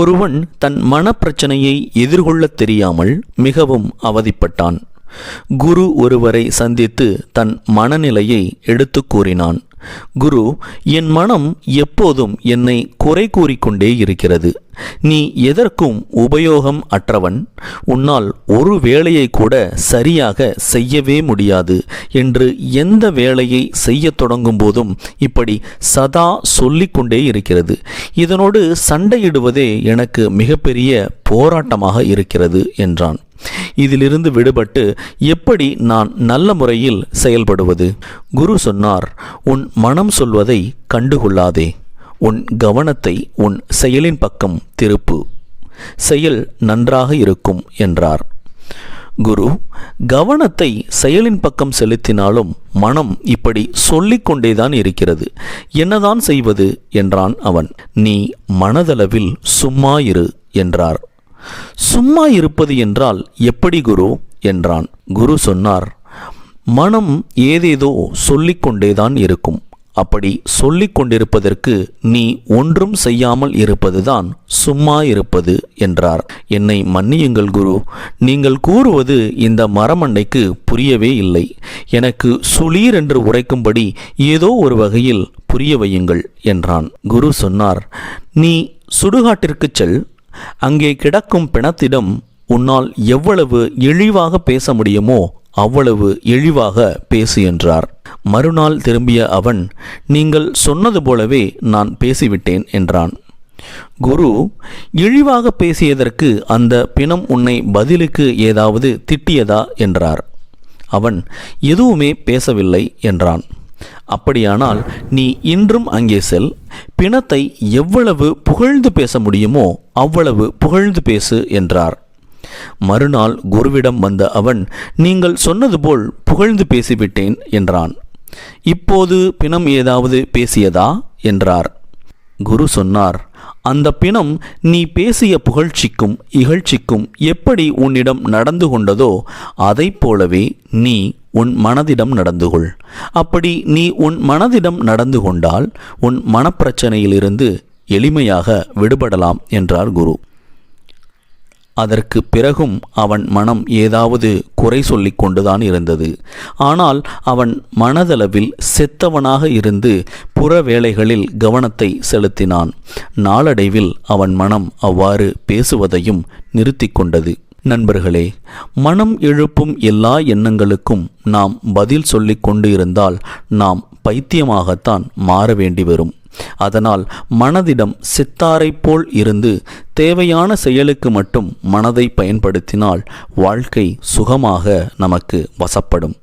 ஒருவன் தன் மனப்பிரச்சனையை எதிர்கொள்ளத் தெரியாமல் மிகவும் அவதிப்பட்டான். குரு ஒருவரை சந்தித்து தன் மனநிலையை எடுத்துக் கூறினான். குரு என் மனம் எப்போதும் என்னை குறை கூறிக்கொண்டே இருக்கிறது. நீ எதற்கும் உபயோகம் அற்றவன். உன்னால் ஒரு வேலையை கூட சரியாக செய்யவே முடியாது என்று எந்த வேலையை செய்யத் தொடங்கும் போதும் இப்படி சதா சொல்லிக்கொண்டே இருக்கிறது. இதனோடு சண்டையிடுவதே எனக்கு மிகப்பெரிய போராட்டமாக இருக்கிறது என்றான். இதிலிருந்து விடுபட்டு எப்படி நான் நல்ல முறையில் செயல்படுவது? குரு சொன்னார் உன் மனம் சொல்வதை கண்டுகொள்ளாதே. உன் கவனத்தை உன் செயலின் பக்கம் திருப்பு. செயல் நன்றாக இருக்கும் என்றார். குரு கவனத்தை செயலின் பக்கம் செலுத்தினாலும் மனம் இப்படி சொல்லிக்கொண்டேதான் இருக்கிறது. என்னதான் செய்வது? என்றான் அவன். நீ மனதளவில் சும்மா இரு என்றார். சும்மா இருப்பது என்றால் எப்படி குரு? என்றான். குரு சொன்னார் மனம் ஏதேதோ சொல்லிக்கொண்டேதான் இருக்கும். அப்படி சொல்லிக் கொண்டிருப்பதற்கு நீ ஒன்றும் செய்யாமல் இருப்பதுதான் சும்மா இருப்பது என்றார். என்னை மன்னியுங்கள் குரு. நீங்கள் கூறுவது இந்த மரமண்டைக்கு புரியவே இல்லை. எனக்கு சுளீர் என்று உரைக்கும்படி ஏதோ ஒரு வகையில் புரிய வையுங்கள் என்றான். குரு சொன்னார் நீ சுடுகாட்டிற்குச் செல். அங்கே கிடக்கும் பிணத்திடம் உன்னால் எவ்வளவு இழிவாக பேச முடியுமோ அவ்வளவு இழிவாக பேசு என்றார். மறுநாள் திரும்பிய அவன் நீங்கள் சொன்னது போலவே நான் பேசிவிட்டேன் என்றான். குரு இழிவாக பேசியதற்கு அந்த பிணம் உன்னை பதிலுக்கு ஏதாவது திட்டியதா? என்றார். அவன் எதுவுமே பேசவில்லை என்றான். அப்படியானால் நீ இன்றும் அங்கே செல். பிணத்தை எவ்வளவு புகழ்ந்து பேச முடியுமோ அவ்வளவு புகழ்ந்து பேசு என்றார். மறுநாள் குருவிடம் வந்த அவன் நீங்கள் சொன்னது போல் புகழ்ந்து பேசிவிட்டேன் என்றான். இப்போது பிணம் ஏதாவது பேசியதா? என்றார். குரு சொன்னார் அந்த பிணம் நீ பேசிய புகழ்ச்சிக்கும் இகழ்ச்சிக்கும் எப்படி உன்னிடம் நடந்து கொண்டதோ அதைப் போலவே நீ உன் மனதிடம் நடந்து கொள். அப்படி நீ உன் மனதிடம் நடந்து கொண்டால் உன் மனப்பிரச்சனையிலிருந்து எளிமையாக விடுபடலாம் என்றார் குரு. அதற்கு பிறகும் அவன் மனம் ஏதாவது குறை சொல்லி கொண்டுதான் இருந்தது. ஆனால் அவன் மனதளவில் செத்தவனாக இருந்து புற வேலைகளில் கவனத்தை செலுத்தினான். நாளடைவில் அவன் மனம் அவ்வாறு பேசுவதையும் நிறுத்தி கொண்டது. நண்பர்களே மனம் எழுப்பும் எல்லா எண்ணங்களுக்கும் நாம் பதில் சொல்லிக் கொண்டு இருந்தால் நாம் பைத்தியமாகத்தான் மாற வேண்டி வரும் அதனால் மனதிடம் சித்தாரைப் போல் இருந்து தேவையான செயலுக்கு மட்டும் மனதை பயன்படுத்தினால் வாழ்க்கை சுகமாக நமக்கு வசப்படும்.